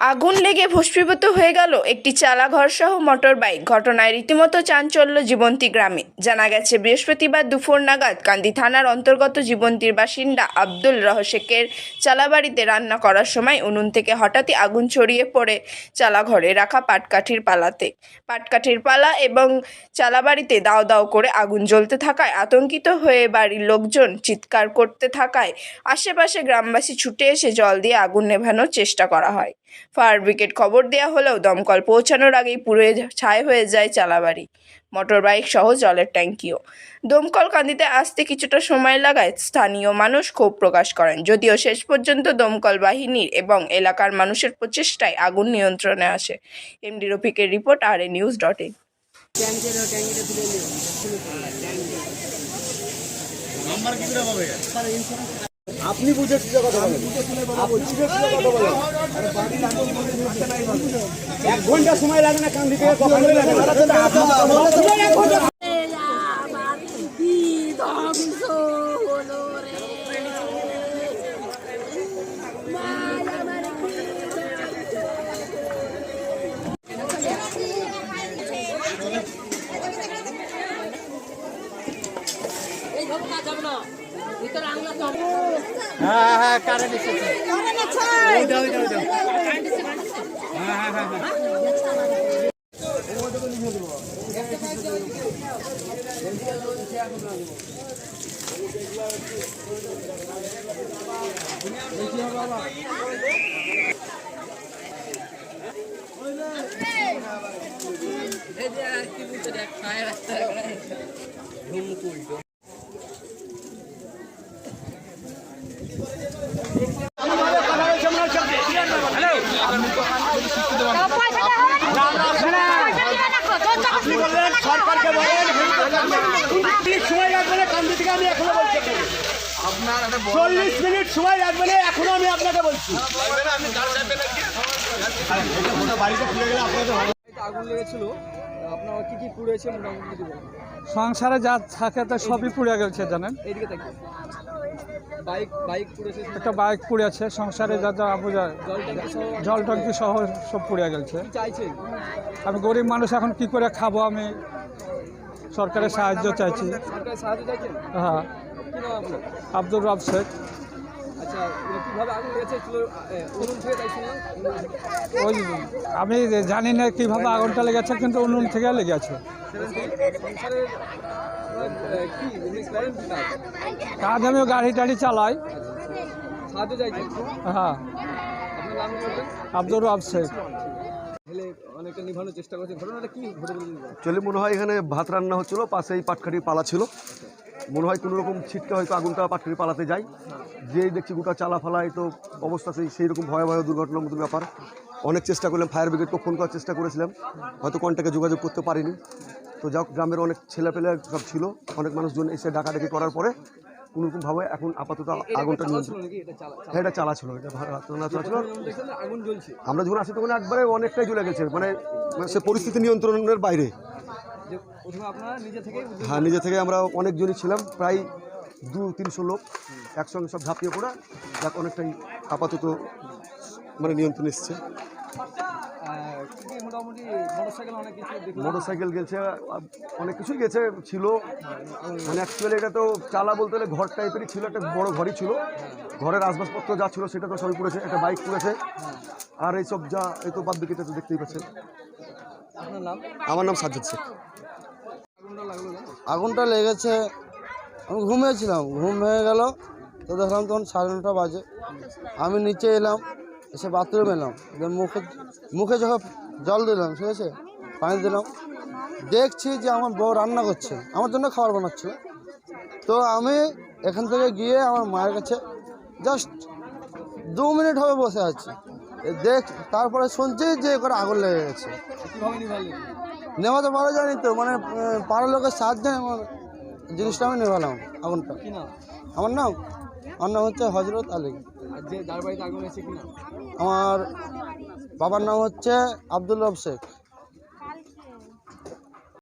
আগুন লেগে ভস্মীভূত হয়ে গেল একটি চালাঘর সহ মোটর বাইক ঘটনায় রীতিমতো চাঞ্চল্য জীবন্তী গ্রামে। জানা গেছে, বৃহস্পতিবার দুপুর নাগাদ কান্দি থানার অন্তর্গত জীবন্তীর বাসিন্দা আব্দুল রহশেকের চালাবাড়িতে রান্না করার সময় উনুন থেকে হঠাৎই আগুন ছড়িয়ে পড়ে চালাঘরে রাখা পাটকাঠির পালাতে। পাটকাঠির পালা এবং চালাবাড়িতে দাও দাও করে আগুন জ্বলতে থাকায় আতঙ্কিত হয়ে বাড়ির লোকজন চিৎকার করতে থাকায় আশেপাশে গ্রামবাসী ছুটে এসে জল দিয়ে আগুন নেভানোর চেষ্টা করা হয়। ফায়ার ব্রিগেড খবর দেওয়া হলেও দমকল পৌঁছানোর আগেই পুড়ে ছাই হয়ে যায় চালাবাড়ি। মোটর বাইক সহ জলের ট্যাঙ্কিও। দমকল কান্দিতে আসতে কিছুটা সময় লাগায় স্থানীয় মানুষ ক্ষোভ প্রকাশ করেন। যদিও শেষ পর্যন্ত দমকল বাহিনীর এবং এলাকার মানুষের প্রচেষ্টায় আগুন নিয়ন্ত্রণে আসে। এমডি রফিকের রিপোর্ট, আর এ নিউজ ডট ইন। আপনি বুঝে সুঝে কথা বলেন। আপনি বুঝে কথা বলেন। এক ঘণ্টা সময় লাগে না কান্দি থেকে কখন লাগে না? হ্যাঁ হ্যাঁ কারেন্ট এসেছে ওইটা ওইটা ওইটা আপনি মিনিট সময় লাগবে না কান্দি থেকে আমি এখনও বলছি চল্লিশ মিনিট সময় লাগবে না এখনও আমি আপনাকে বলছি। বাড়িতে ফিরে গেলে আপনাদের আগুন লেগেছিল আপনার কি। কি পুড়েছে মোটামুটি যদি সংসারে যা থাকে তা সবই পুড়ে গেছে জানেন? এইদিকে থাকি বাইক বাইক পুড়েছে একটা বাইক পুড়ে আছে সংসারে যা যা বোঝা জল ট্যাঙ্কি সহ? টঙ্কি সহ সব পুড়ে গেছে। আমি গরিব মানুষ এখন কি করে খাব আমি? সরকারের সাহায্য চাইছি। হ্যাঁ। আব্দুর রব শেখ। আচ্ছা ওই আমি জানি না কীভাবে আগুনটা লেগেছে কিন্তু উনুন থেকে লেগেছে। কাজ আমি গাড়ি টাড়ি চালাই। হ্যাঁ। আব্দুর রব শেখ। ঘটে মনে হয় এখানে ভাত রান্না হচ্ছিল পাশেই পাটখাটির পালা ছিল। মনে হয় কোনো রকম ছিটকে হয়তো আগুনটা পাটখাটির পালাতে যায়। যেই দেখছি গোটা চালা ফালায় তো অবস্থা সেই সেই রকম ভয়াবহ দুর্ঘটনার মতো ব্যাপার। অনেক চেষ্টা করলাম, ফায়ার ব্রিগেডকে ফোন করার চেষ্টা করেছিলাম। হয়তো কন্ট্যাক্টে যোগাযোগ করতে পারিনি। তো যাক, গ্রামের অনেক ছেলেপেলে সব ছিল। অনেক মানুষজন এসে ডাকাডাকি করার পরে কোনোরকমভাবে এখন আপাতত আগুনটা হ্যাঁ এটা চালা ছিল এটা চালা ছিল আমরা যখন আসি তখন একবারে অনেকটাই চলে গেছে মানে মানে সে পরিস্থিতি নিয়ন্ত্রণের বাইরে। হ্যাঁ নিজে থেকে আমরা অনেকজনই ছিলাম প্রায় দু তিনশো লোক একসঙ্গে সব ঝাঁপিয়ে পড়া। যাক অনেকটাই আপাতত মানে নিয়ন্ত্রণ এসছে। মোটামুটি মোটরসাইকেল অনেক কিছু গেছে অনেক কিছুই গেছে ছিল। মানে অ্যাকচুয়ালি এটা তো চালা বলতে গেলে ঘর টাইপেরই ছিল একটা বড় ঘরই ছিল। ঘরের আসবাবপত্র যা ছিল সেটা তো সবই পড়েছে একটা বাইক পড়েছে। আর এইসব যা এই তো বাদ বিকেতে তো দেখতেই পাচ্ছেন। আপনার নাম? আমার নাম সাজ্জাদ শেখ। আগুনটা লাগল জানো আগুনটা লেগেছে আমি ঘুমিয়েছিলাম ঘুম ভেঙে গেল। তো দেখলাম তখন সাড়ে নটা বাজে। আমি নিচে এলাম এসে বাথরুম এলাম। মুখে মুখে যখন জল দিলাম ঠিক আছে? পানি দিলাম। দেখছি যে আমার বউ রান্না করছে আমার জন্য খাবার বানাচ্ছে। তো আমি এখান থেকে গিয়ে আমার মায়ের কাছে জাস্ট দু মিনিট হবে বসে আছি। দেখ তারপরে শুনছি যে করে আগুন লেগে গেছে। নেওয়াতে পারা যায়নি তো মানে পাড়ার লোকের সাহায্যে আমার জিনিসটা আমি নেভালাম আগুনটা। আমার নাম আমার নাম হচ্ছে হজরত আলী। আমার বাবার নাম হচ্ছে আব্দুল রব শেখ।